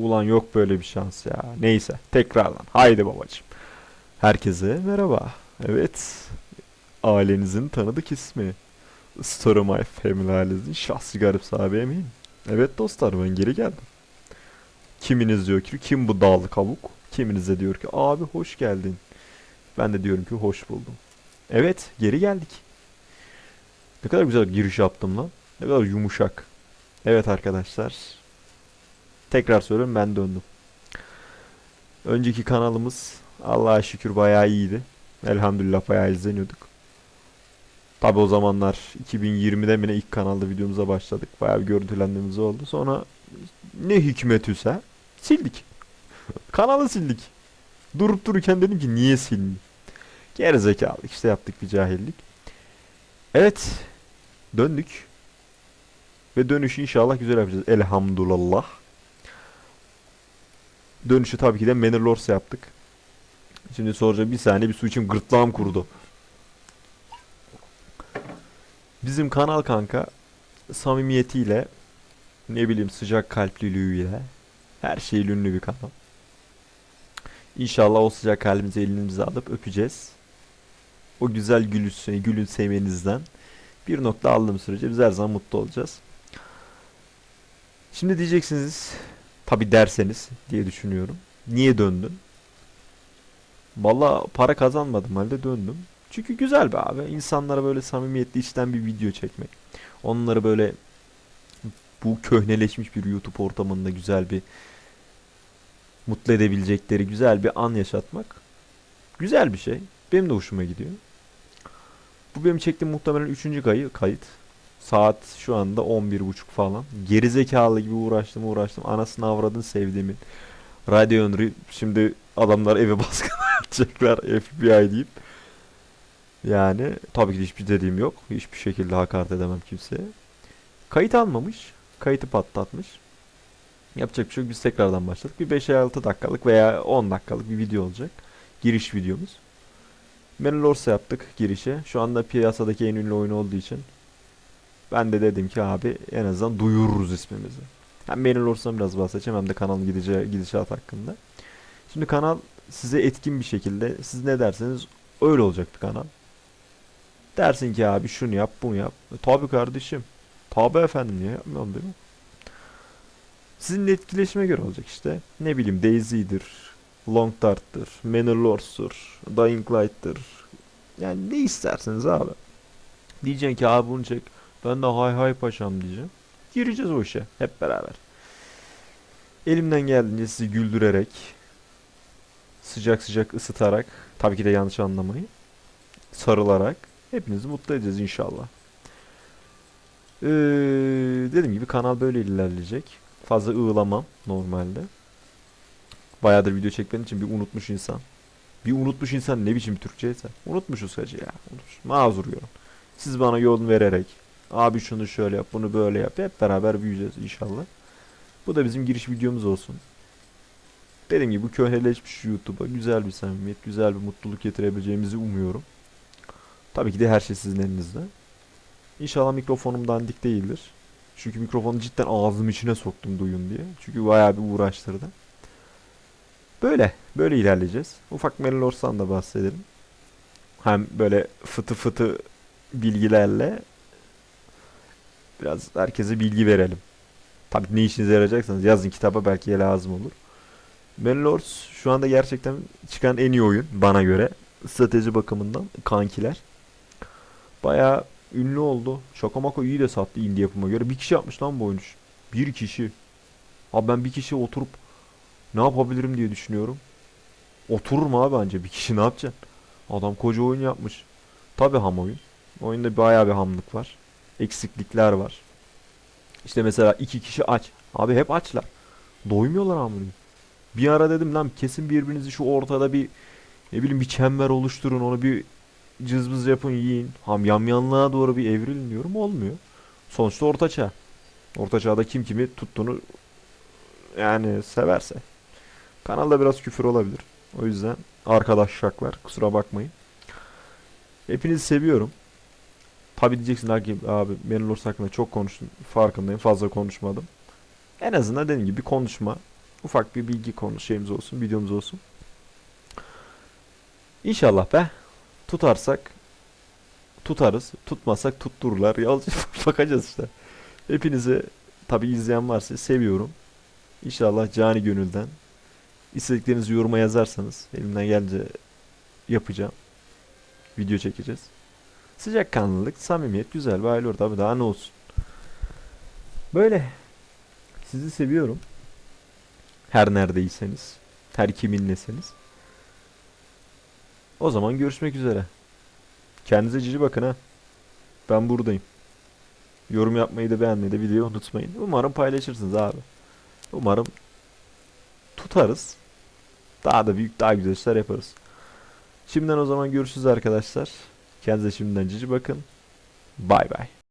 Ulan yok böyle bir şans ya. Neyse tekrardan. Haydi babacığım. Herkese merhaba. Evet. Ailenizin tanıdık ismi. Story My Family ailenizin şahsi garip sahibi eminim. Evet dostlar ben geri geldim. Kiminiz diyor ki kim bu dağlı kavuk? Kiminiz de diyor ki abi hoş geldin. Ben de diyorum ki hoş buldum. Evet geri geldik. Ne kadar güzel giriş yaptım lan. Ne kadar yumuşak. Evet arkadaşlar. Tekrar söylüyorum ben döndüm. Önceki kanalımız Allah'a şükür bayağı iyiydi. Elhamdülillah bayağı izleniyorduk. Tabi o zamanlar 2020'de mi ne ilk kanalda videomuza başladık. Bayağı bir görüntülenmemiz oldu. Sonra ne hikmetüse sildik. Kanalı sildik. Durup dururken dedim ki niye sildin? Gerizekalı işte yaptık bir cahillik. Evet. Döndük. Ve dönüşü inşallah güzel yapacağız. Elhamdülillah. Dönüşü tabii ki de Manor Lords yaptık. Şimdi soracağım bir saniye bir su içim gırtlağım kurudu. Bizim kanal kanka samimiyetiyle ne bileyim sıcak kalpliliğiyle her şeyle ünlü bir kanal. İnşallah o sıcak kalbimizi elimize alıp öpeceğiz. O güzel gülüşü, gülümsemenizden bir nokta aldığım sürece biz her zaman mutlu olacağız. Şimdi diyeceksiniz tabi derseniz diye düşünüyorum. Niye döndün? Valla para kazanmadım halde döndüm. Çünkü güzel be abi. İnsanlara böyle samimiyetli içten bir video çekmek. Onları böyle bu köhneleşmiş bir YouTube ortamında güzel bir mutlu edebilecekleri güzel bir an yaşatmak. Güzel bir şey. Benim de hoşuma gidiyor. Bu benim çektiğim muhtemelen 3. kayı kayıt. Saat şu anda 11.30 falan. Gerizekalı gibi uğraştım uğraştım. Anasını avradın sevdiğimin. Radeon şimdi adamlar eve baskın edecekler FBI deyip. Yani tabii ki hiçbir dediğim yok. Hiçbir şekilde hakaret edemem kimseye. Kayıt almamış. Kayıtı patlatmış. Yapacak bir şey yok. Biz tekrardan başladık. Bir 5-6 dakikalık veya 10 dakikalık bir video olacak. Giriş videomuz. Menelorsa yaptık girişe. Şu anda piyasadaki en ünlü oyun olduğu için ben de dedim ki abi en azından duyururuz ismimizi. Hem Menelorsa'dan biraz bahsedeceğim hem de kanalın gideceği gidişat hakkında. Şimdi kanal size etkin bir şekilde siz ne derseniz öyle olacak bir kanal. Dersin ki abi şunu yap bunu yap. E, tabii kardeşim. Tabii efendim niye yapmıyorum değil mi? Sizinle etkileşime göre olacak işte. Ne bileyim Daisy'dir, Long Dart'tır, Manor Lords'tur, Dying Light'tır. Yani ne isterseniz abi. Diyeceksin ki abi bunu çek. Ben de hay hay paşam diyeceğim. Gireceğiz o işe hep beraber. Elimden geldiğince sizi güldürerek, sıcak sıcak ısıtarak, tabii ki de yanlış anlamayın, sarılarak hepinizi mutlu edeceğiz inşallah. Ee, dediğim gibi kanal böyle ilerleyecek. Fazla ığlamam normalde. Bayağıdır video çekmenin için bir unutmuş insan. Bir unutmuş insan ne biçim Türkçeyse. Unutmuşuz hacı ya. Unutmuş. Mazur görün. Siz bana yol vererek abi şunu şöyle yap bunu böyle yap. Hep beraber büyüyeceğiz inşallah. Bu da bizim giriş videomuz olsun. Dediğim gibi bu köhneleşmiş YouTube'a güzel bir samimiyet, güzel bir mutluluk getirebileceğimizi umuyorum. Tabii ki de her şey sizin elinizde. İnşallah mikrofonum dandik değildir. Çünkü mikrofonu cidden ağzım içine soktum duyun diye. Çünkü bayağı bir uğraştırdı. Böyle, böyle ilerleyeceğiz. Ufak Mellors'tan da bahsedelim. Hem böyle fıtı fıtı bilgilerle biraz herkese bilgi verelim. Tabii ne işinize yarayacaksanız yazın kitaba belki lazım olur. Mellors şu anda gerçekten çıkan en iyi oyun bana göre. Strateji bakımından kankiler. Bayağı ünlü oldu. Şakamako iyi de sattı indie yapıma göre. Bir kişi yapmış lan bu oyunu. Bir kişi. Abi ben bir kişi oturup ne yapabilirim diye düşünüyorum. Oturur mu abi bence bir kişi ne yapacaksın? Adam koca oyun yapmış. Tabi ham oyun. Oyunda bayağı bir hamlık var. Eksiklikler var. İşte mesela iki kişi aç. Abi hep açlar. Doymuyorlar amına. Bir ara dedim lan kesin birbirinizi şu ortada bir ne bileyim bir çember oluşturun onu bir cızbız yapın yiyin. Ham yamyanlığa doğru bir evrilin diyorum olmuyor. Sonuçta ortaçağ. Ortaçağda kim kimi tuttuğunu yani severse. Kanalda biraz küfür olabilir. O yüzden arkadaşlar kusura bakmayın. Hepinizi seviyorum. Tabi diyeceksin ki abi Menelors hakkında çok konuştun. Farkındayım fazla konuşmadım. En azından dediğim gibi konuşma. ufak bir bilgi konu şeyimiz olsun, videomuz olsun. İnşallah be tutarsak tutarız. Tutmazsak tuttururlar. Yalnız bakacağız işte. Hepinizi tabi izleyen varsa seviyorum. İnşallah cani gönülden istediklerinizi yoruma yazarsanız elimden gelince yapacağım. Video çekeceğiz. Sıcakkanlılık, samimiyet güzel aile orada abi daha ne olsun. Böyle. Sizi seviyorum. Her neredeyseniz. Her kiminleseniz. O zaman görüşmek üzere. Kendinize cici bakın ha. Ben buradayım. Yorum yapmayı da beğenmeyi de videoyu unutmayın. Umarım paylaşırsınız abi. Umarım tutarız. Daha da büyük, daha güzel işler yaparız. Şimdiden o zaman görüşürüz arkadaşlar. Kendinize şimdiden cici bakın. Bay bay.